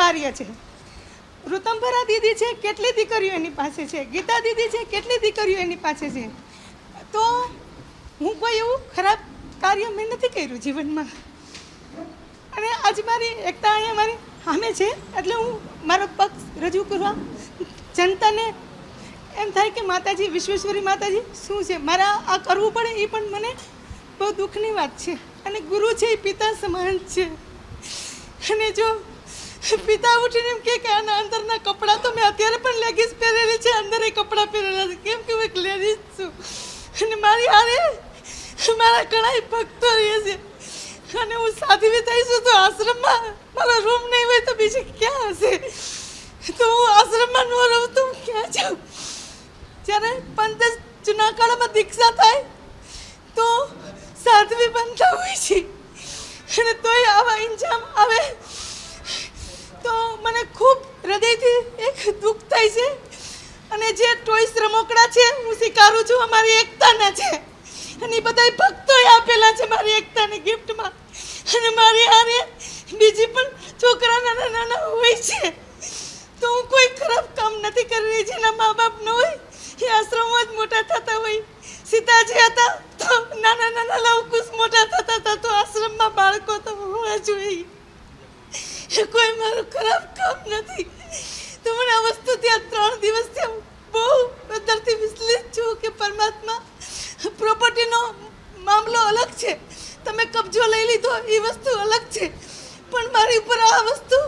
કાર્ય છે. ઋતંભરા દીદી છે, કેટલી દીકરીઓ એની પાસે છે? ગીતા દીદી છે, કેટલી દીકરીઓ એની પાસે છે? તો હું કોઈ એવું ખરાબ કાર્ય મેં નથી કર્યું જીવનમાં. અને આજ મારી એકતા અહીંયા મારી સામે છે, એટલે હું મારો પક્ષ રજૂ કરવા, જનતાને એમ થાય કે માતાજી, વિશ્વેશ્વરી માતાજી, શું છે? મારા આ કરવું પડે એ પણ મને બહુ દુઃખની વાત છે. અને ગુરુ છે, એ પિતા સમાન છે. અને જો પિતા ઉઠીને એમ કે આના અંદરના કપડાં તો મેં અત્યારે પણ લેગીસ પહેરેલી છે, અંદર એ કપડાં પહેરેલા છે. કેમ કે હું એક લેડીઝ છું. અને મારી હારે મારા ઘણા ભક્તો રહે છે. અને હું સાધ્વી થઈશું તો આશ્રમમાં મારો રૂમ નહીં હોય તો બીજે ક્યાં હશે? તો હું આશ્રમમાં ન રહું તો ક્યાં જાઉં? જ્યારે પંત જૂના કાળમાં દીક્ષા થાય, તો સાધ્વી બનતા હોય છે. અને તોય આવા ઇન્જામ આવે તો મને ખૂબ હૃદયથી એક દુઃખ થાય છે. અને જે ટોયસ રમકડા છે, હું સ્વીકારું છું, અમારી એકતાના છે. અને બધાય ભક્તોએ આપેલા છે મારી એકતાની ગિફ્ટમાં અને મારી હારે બીજી પણ છોકરા નાના નાના હોય છે. તો હું કોઈ ખરાબ કામ નથી કરી રહી જેના મા બાપ ન હોય, એ આશ્રમમાં જ મોટા થતા હોય. સીતાજી હતા તો નાના નાના લવકુશ મોટા થતા હતા, તો આશ્રમમાં બાળકો તો હોવા જોઈએ. કોઈ મારું ખરાબ કામ નથી. મને આ ત્રણ દિવસથી બહુ અંદરથી વિચલિત છું કે પરમાત્મા પ્રોપર્ટીનો મામલો અલગ છે. તમે કબજો લઈ લીધો, એ વસ્તુ અલગ છે. પણ મારી ઉપર આ વસ્તુ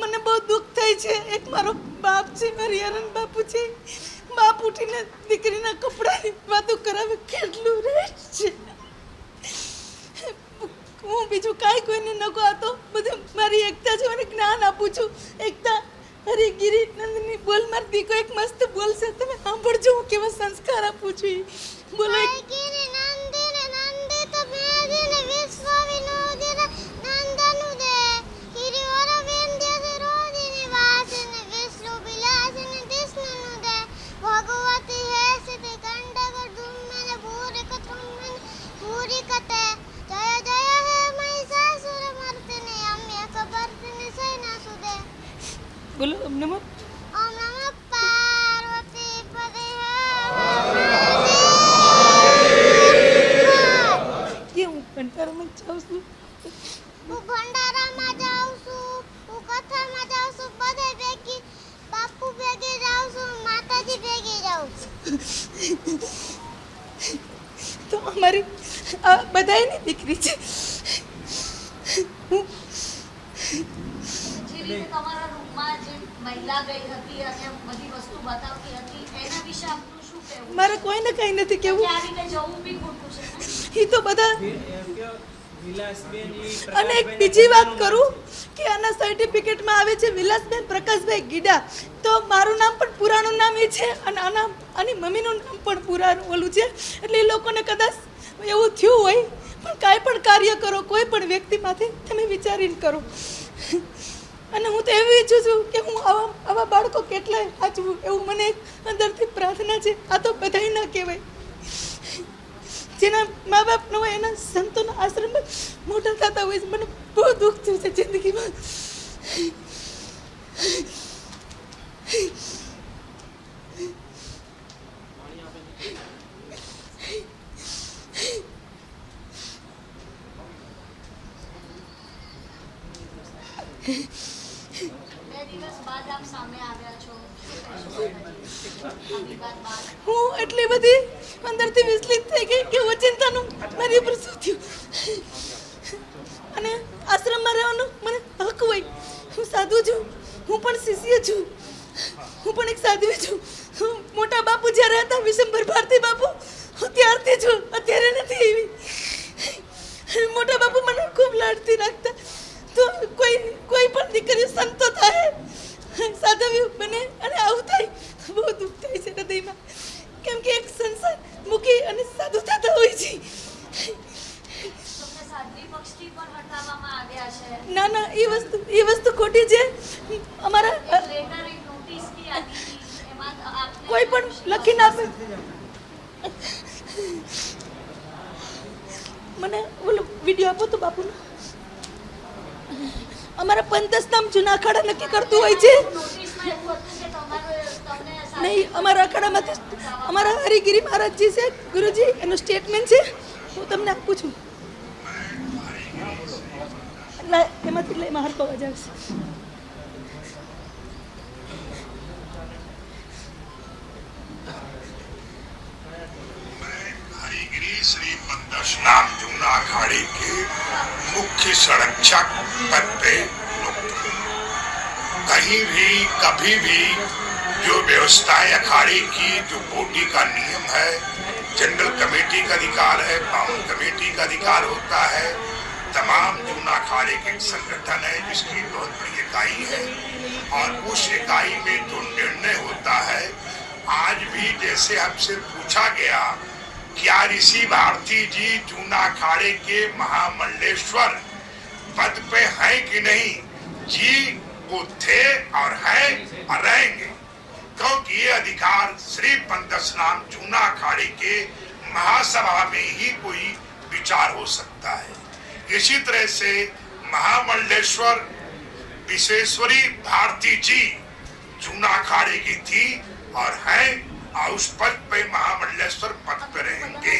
મને બહુ દુઃખ થાય છે. એક મારો બાપ છે, મારી હરણ બાપુ છે. બાપ ઉઠીને દીકરીના કપડાની વાતો કરાવે, કેટલું રેટ છે. હું બીજું કાંઈ કોઈને ન કહો તો બધું મારી એકતા છે, મને જ્ઞાન આપું છું. એકતા અરે ગિરી નંદની બોલ માર દીકો એક મસ્ત બોલ છે તમે સાંભળજો, હું કેવા સંસ્કાર આપું છું. બોલો બોલો, અમને મત. હું ભંડારામાં જાઉં છું હું જાઉં છું. હું કથામાં જાઉં છું બધે ભેગી બાપુ ભેગી જાઉં છું માતાજી ભેગી જાઉં છું તો અમારી આ બધાની દીકરી છે. તમારા રૂમમાં જે મહિલા ગઈ હતી અને બધી વસ્તુ બતાવતી હતી એના વિશે આપનું શું કહેવું? મારે કોઈને કંઈ નથી કે કેવું જવું બી ખોટું છે એ તો બધા અને એક બીજી વાત કરું કે આના સર્ટિફિકેટમાં આવે છે વિલાસબેન પ્રકાશભાઈ ગીડા. તો મારું નામ પણ પુરાણું નામ એ છે અને આના આની મમ્મીનું નામ પણ પુરાણું ઓલું છે. એટલે એ લોકોને કદાચ એવું થયું હોય પણ કાંઈ પણ કાર્ય કરો કોઈ પણ વ્યક્તિમાંથી તમે વિચારીને કરો. અને હું તો એવી ઈચ્છું છું કે હું આવા આવા બાળકો કેટલાય સાચવું એવું મને અંદરથી પ્રાર્થના છે. આ તો બધાય ના કહેવાય. જેના મા બાપ ન હોય, એના સંતોના આશ્રમમાં મોટા થતા હોય છે. મને બહુ દુઃખ થયું છે જિંદગીમાં બે દિવસ બાદ આપ સામે આવ્યા છો શું કહેશો આ વિવાદ બાદ હું એટલી બધી અંદરથી વિચલિત થઈ ગઈ કે ઓચિંતાનું મારી ઉપર શું થયું? અને આશ્રમમાં રહેવાનો મને હક હોય. હું સાધુ છું. હું પણ શિષ્ય છું. હું પણ એક સાધ્વી છું. હું મોટા બાપુ જ્યારે હતા, વિશંભર ભારતી બાપુ, હું ત્યારથી છું. અત્યારે નથી એવી મોટા બાપુ મને ખૂબ લાડતી રાખતા. તો કોઈ કોઈ પણ દીકરી સંતો થાય. સાધવ્યું બને અને આવું થાય બહુ દુઃખ થાય છે હૃદયમાં. કેમ કે એક સંસાર મૂકી અને સાધુ થતા હોય છે. ના ના એ વસ્તુ એ વસ્તુ ખોટી છે. અમારા અ, એક લેટર એક નોટિસ બી આવી હતી એમાં આપને કોઈ પણ લખી ના આપે. મને ઓલો વીડિયો આપો તો બાપુનો. અમારા પંતસ નામ જૂના અખાડા નક્કી કરતું હોય છે. નહીં, અમારા અખાડામાંથી અમારા હરિગીરી મહારાજજી છે, ગુરુજી, એનું સ્ટેટમેન્ટ છે. હું તમને આપું છું. એમાંથી લઈ મહાર જાવ આવશે. श्री पंदस नाम जूना अखाड़े के मुख्य संरक्षक पद पे कहीं भी, कभी भी जो व्यवस्थाएँ अखाड़े की, जो बोटी का नियम है, जनरल कमेटी का अधिकार है बाउंड कमेटी का अधिकार होता है, तमाम जूना अखाड़े के संगठन है, जिसकी बहुत बड़ी इकाई है, और उस इकाई में जो निर्णय होता है, आज भी जैसे हमसे पूछा गया क्या ऋषि भारती जी जूना अखाड़े के महामंडलेश्वर पद पे हैं कि नहीं? जी, वो थे और हैं और रहेंगे। क्योंकि ये अधिकार श्री नाम जूना अखाड़े के महासभा में ही कोई विचार हो सकता है। इसी तरह से महामंडलेश्वर विशेश्वरी भारती जी जूना अखाड़े की थी और हैं उस पद पे महामंडलेश्वर पद पे रहेंगे